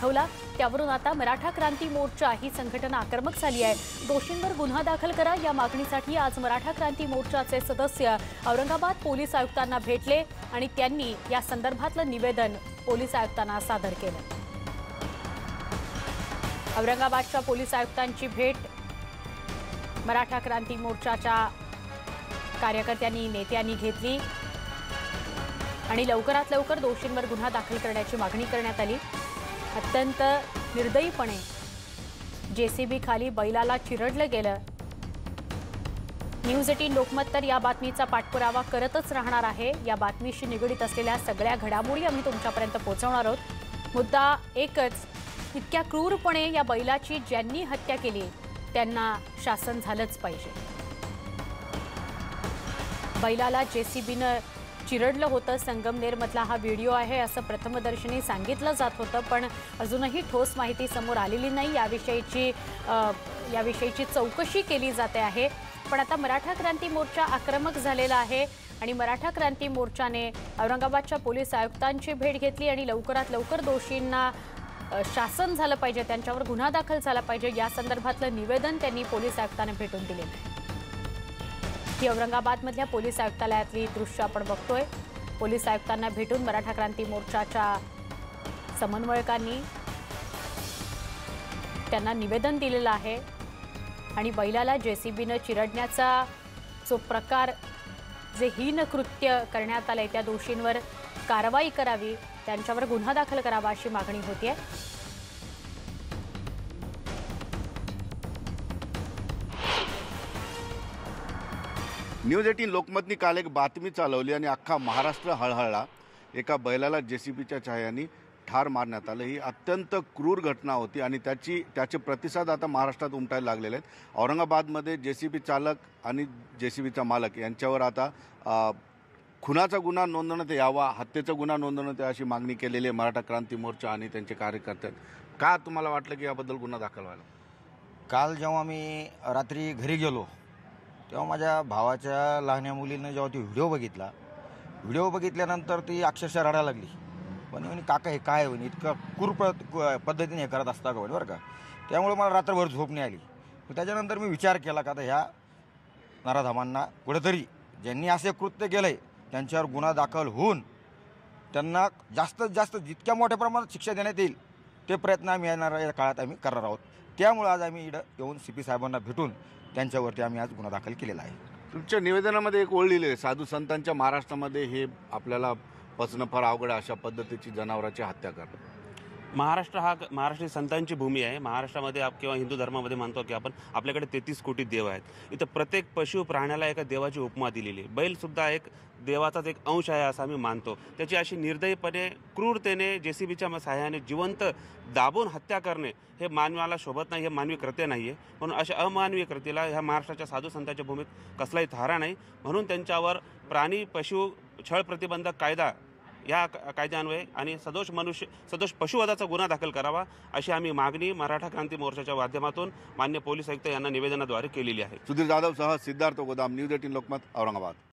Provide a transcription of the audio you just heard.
दाखवला. त्यावरून आता मराठा क्रांती मोर्चा ही संघटना आक्रमक झाली आहे. दोषींवर गुन्हा दाखल करा. या मागणीसाठी आज मराठा क्रांती मोर्चाचे सदस्य औरंगाबाद पोलीस आयुक्तांना भेटले आणि त्यांनी या संदर्भातलं निवेदन पोलीस आयुक्तांना सादर केलं. औरंगाबादच्या पोलीस आयुक्तांची भेट मराठा क्रांती मोर्चाच्या कार्यकर्त्यांनी नेत्यांनी घेतली आणि लवकरात लवकर दोषींवर गुन्हा दाखल करण्याची मागणी करण्यात आली. अत्यंत निर्दयीपणे. जेसीबी खाली बैलाला चिरडलं गेलं. न्यूज एटीन लोकमत तर या बातमीचा पाठपुरावा करतच राहणार आहे. या बातमीशी निगडीत असलेल्या सगळ्या घडामोडी आम्ही तुमच्यापर्यंत पोहोचवणार आहोत. मुद्दा एकच इतक्या क्रूरपणे या बैलाची ज्यांनी हत्या केली त्यांना शासन झालंच पाहिजे. बैलाला जेसीबीनं चिरडलं होतं संगमनेरमधला हा व्हिडिओ आहे असं प्रथमदर्शनी सांगितलं जात होतं पण अजूनही ठोस माहिती समोर आलेली नाही. याविषयीची याविषयीची चौकशी केली जाते आहे. पण आता मराठा क्रांती मोर्चा आक्रमक झालेला आहे आणि मराठा क्रांती मोर्चाने औरंगाबादच्या पोलीस आयुक्तांची भेट घेतली आणि लवकरात लवकर दोषींना शासन झालं पाहिजे त्यांच्यावर गुन्हा दाखल झाला पाहिजे. या संदर्भातलं निवेदन त्यांनी पोलीस आयुक्तांना भेटून दिलेलं आहे. ही औरंगाबादमधल्या पोलीस आयुक्तालयातली दृश्य आपण बघतोय. पोलीस आयुक्तांना भेटून मराठा क्रांती मोर्चाच्या समन्वयकांनी त्यांना निवेदन दिलेलं आहे. आणि बैलाला जेसीबीनं चिरडण्याचा जो प्रकार जे हीन कृत्य करण्यात आलंय त्या दोषींवर कारवाई करावी त्यांच्यावर गुन्हा दाखल करावा अशी मागणी होतीये. न्यूज एटीन लोकमतनी काल एक बातमी चालवली आणि अख्खा महाराष्ट्र हळहळला. एका बैलाला जे सी बीच्या छायानी ठार मारण्यात आलं. ही अत्यंत क्रूर घटना होती आणि त्याची त्याचे प्रतिसाद आता महाराष्ट्रात उमटायला लागलेले आहेत. औरंगाबादमध्ये जे सी बी चालक आणि जे सी बीचा मालक यांच्यावर आता खुनाचा गुन्हा नोंदवण्यात यावा हत्येचा गुन्हा नोंदवण्यात यावा अशी मागणी केलेली आहे मराठा क्रांती मोर्चा आणि त्यांचे कार्यकर्ते का तुम्हाला वाटलं की याबद्दल गुन्हा दाखल व्हायला? काल जेव्हा मी रात्री घरी गेलो तेव्हा माझ्या भावाच्या लहान्या मुलीनं जेव्हा ती व्हिडिओ बघितला व्हिडिओ बघितल्यानंतर ती अक्षरशः रडायला लागली. पण म्हणे काका हे काय म्हणे इतकं क्रूर पद्धतीने हे करत असता का म्हणे बरं का? त्यामुळे मला रात्रभर झोप नाही आली. मग त्याच्यानंतर मी विचार केला का आता ह्या नराधामांना कुठेतरी ज्यांनी असे कृत्य केलं आहे त्यांच्यावर गुन्हा दाखल होऊन त्यांना जास्तीत जास्त जितक्या मोठ्या प्रमाणात शिक्षा देण्यात येईल ते प्रयत्न आम्ही येणाऱ्या काळात आम्ही करणार आहोत. त्यामुळे आज आम्ही इकडं येऊन सी पी साहेबांना भेटून त्यांच्यावरती आम्ही आज गुन्हा दाखल केलेला आहे. तुमच्या निवेदनामध्ये एक ओळ लिहिली आहे साधू संतांच्या महाराष्ट्रामध्ये हे आपल्याला पचणं फार अवघड आहे अशा पद्धतीची जनावराची हत्या करणं. महाराष्ट्र हा महाराष्ट्र संतांची भूमी आहे. महाराष्ट्रामध्ये आप किंवा हिंदू धर्मामध्ये मानतो की आपण आपल्याकडे तेहतीस कोटी देव आहेत. इथं प्रत्येक पशु प्राण्याला एका देवाची उपमा दिलेली आहे. बैलसुद्धा एक देवाचाच एक अंश आहे असं आम्ही मानतो. त्याची अशी निर्दयीपणे क्रूरतेने जे सी बीच्या सहाय्याने जिवंत दाबून हत्या करणे हे मानवाला शोभत नाही हे मानवी कृत्य नाही आहे म्हणून अशा अमानवी कृतीला ह्या महाराष्ट्राच्या साधू संतांच्या भूमीत कसलाही थारा नाही. म्हणून त्यांच्यावर प्राणी पशु छळ प्रतिबंधक कायदा या कायद्यान्वये आणि सदोष मनुष्य सदोष पशुवधाचा गुन्हा दाखल करावा अशी आम्ही मागणी मराठा क्रांती मोर्चाच्या माध्यमातून मान्य पोलीस आयुक्त यांना निवेदनाद्वारे केलेली आहे. सुधीर जाधव सह सिद्धार्थ गोदाम न्यूज एटीन लोकमत औरंगाबाद.